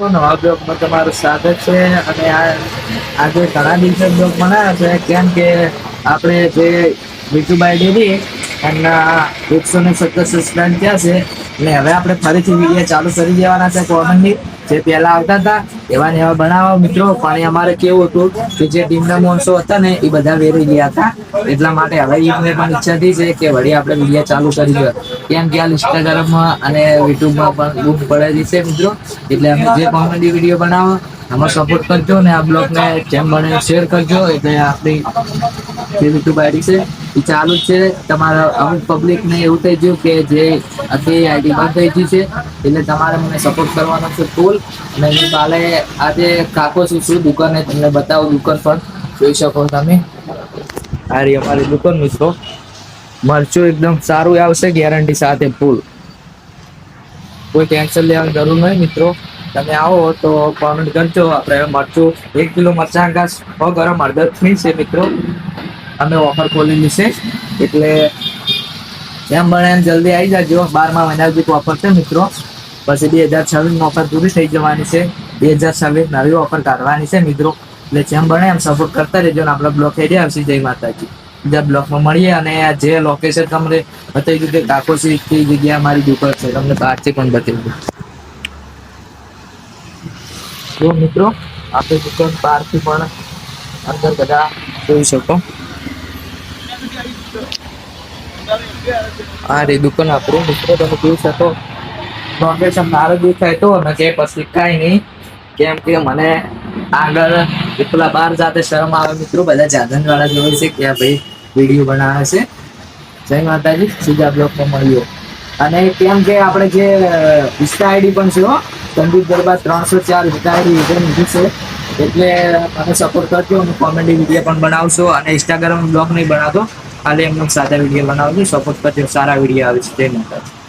નવા બ્લોગમાં તમારું સ્વાગત છે અને આજે ઘણા દિવસે બ્લોગ બનાવ્યા છે. કેમ કે આપણે જે વિજુભાઈ ડેરી એમના એકસો ને સત્તર સબસ્ક્રાઇબ થયા છે. એટલે હવે આપણે ફરીથી વીડિયો ચાલુ કરી દેવાના છે કોમેડી જે પહેલા આવતા હતા, એવા ને એવા બનાવો. મિત્રો, પણ અમારે કેવું હતું કે જે ટીમના માણસો હતા ને, એ બધા વેરી ગયા હતા. એટલા માટે હવે એમને પણ ઈચ્છા થઈ છે કે વળી આપણે વીડિયો ચાલુ કરી દો કેમ કે આ ઇન્સ્ટાગ્રામમાં અને યુટ્યુબમાં પણ બુક પડેલી છે, મિત્રો. એટલે અમે જે કોમેડી વીડિયો બનાવો આમાં સપોર્ટ કરજો ને આ બ્લોગને જેમ બને શેર કરજો. એટલે આપણી જે યુટ્યુબ આઈડી છે, એ ચાલુ જ છે. તમારા અમુક પબ્લિક ને એવું થઈ ગયું કે જે આખી આઈડી બંધ થઈ ગઈ છે, એટલે તમારે મને સપોર્ટ કરવાનો છે ફૂલ અને કાલે આજે કાકો છું, શું દુકાને તમને બતાવું, દુકાન પણ જોઈ શકો તમે. આ અમારી દુકાન મિત્રો. મરચું એકદમ સારું આવશે ગેરંટી સાથે ફૂલ કોઈ ટેન્શન લેવાની જરૂર નહીં મિત્રો. તમે આવો તો કોમેન્ટ કરજો. આપણે મરચું એક કિલો મરચાં ઘાસ સો ગરમ ફ્રી છે મિત્રો. અમે ઓફર ખોલેલી છે. એટલે જેમ બને એમ જલ્દી આવી જાજો. બારમા મહિના સુધી ઓફર છે મિત્રો? પછી બે હજાર છવ્વીસ ઓફર પૂરી થઈ જવાની છે. બે હજાર છવ્વીસ નવી ઓફર કાઢવાની છે મિત્રો. એટલે જેમ બને એમ સપોર્ટ કરતા રહેજો ને આપણા બ્લોક એરિયા આવશે. જય માતાજી. બીજા બ્લોકમાં મળીએ અને જે લોકેશન તમને બતાવી દીધું કે કાકોસી જગ્યા મારી દુકાન છે. તમને બહારથી પણ બતાવી દઉં જો મિત્રો, આપણે દુકાન બહારથી પણ અંદર બધા જોઈ શકો. આ રે દુકાન આપણે. મિત્રો, તમે જોઈ શકો. લોકેશન મારો દેખાય તો અને પછી કાંઈ નહીં. કેમ કે મને આગળ એટલા બાર જાતે શરમ આવે મિત્રો, બધા જાધન વાળા જોવે છે કે ભાઈ વીડિયો બનાવે છે. જય માતાજી, સીધા બ્લોકમાં મળ્યો અને કેમ કે આપણે જે ઇન્સ્ટા આઈડી પણ છે સંદીપ ગરબા ત્રણસો ચાર આઈડી લીધી છે. એટલે મને સપોર્ટ કરજો, હું કોમેડી વીડિયો પણ બનાવશો અને ઇન્સ્ટાગ્રામ બ્લોગ નહીં બનાવતો. ખાલી એમનો સાદા વીડિયો બનાવજો સપોર્ટ કરજો, સારા વીડિયો આવે છે. તે માતાજી.